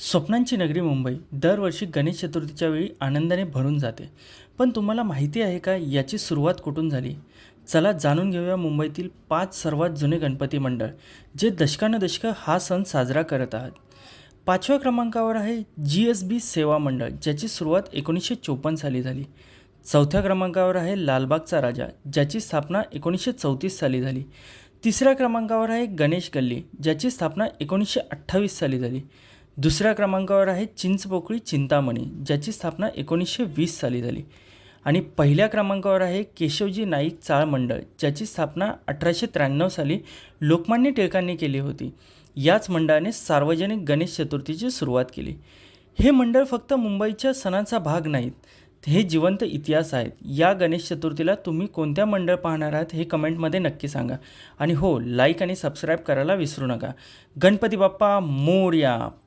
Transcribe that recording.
स्वप्नांची नगरी मुंबई दरवर्षी गणेश चतुर्थीच्या वेळी आनंदाने भरून जाते. पण तुम्हाला माहिती आहे का याची सुरुवात कुठून झाली? चला जाणून घेऊया मुंबईतील पाच सर्वात जुने गणपती मंडळ जे दशकानुदशकं हा सण साजरा करत आहात. पाचव्या क्रमांकावर आहे जी एस बी सेवा मंडळ ज्याची सुरुवात एकोणीसशे चोपन्न साली झाली. चौथ्या क्रमांकावर आहे लालबागचा राजा ज्याची स्थापना एकोणीसशे चौतीस साली झाली. तिसऱ्या क्रमांकावर आहे गणेश गल्ली ज्याची स्थापना एकोणीसशे अठ्ठावीस साली झाली. दुसऱ्या क्रमांकावर आहे चिंचपोकळी चिंतामणी ज्याची स्थापना एकोणीसशे वीस साली झाली. आणि पहिल्या क्रमांकावर आहे केशवजी नाईक चाळ मंडळ ज्याची स्थापना अठराशे त्र्याण्णव साली लोकमान्य टिळकांनी केली होती. याच मंडळाने सार्वजनिक गणेश चतुर्थीची सुरुवात केली. हे मंडळ फक्त मुंबईच्या सणांचा भाग नाहीत हे जिवंत इतिहास आहेत. या गणेश चतुर्थीला तुम्ही कोणत्या मंडळ पाहणार आहात हे कमेंटमध्ये नक्की सांगा. आणि हो लाईक आणि सबस्क्राईब करायला विसरू नका. गणपती बाप्पा मोरया!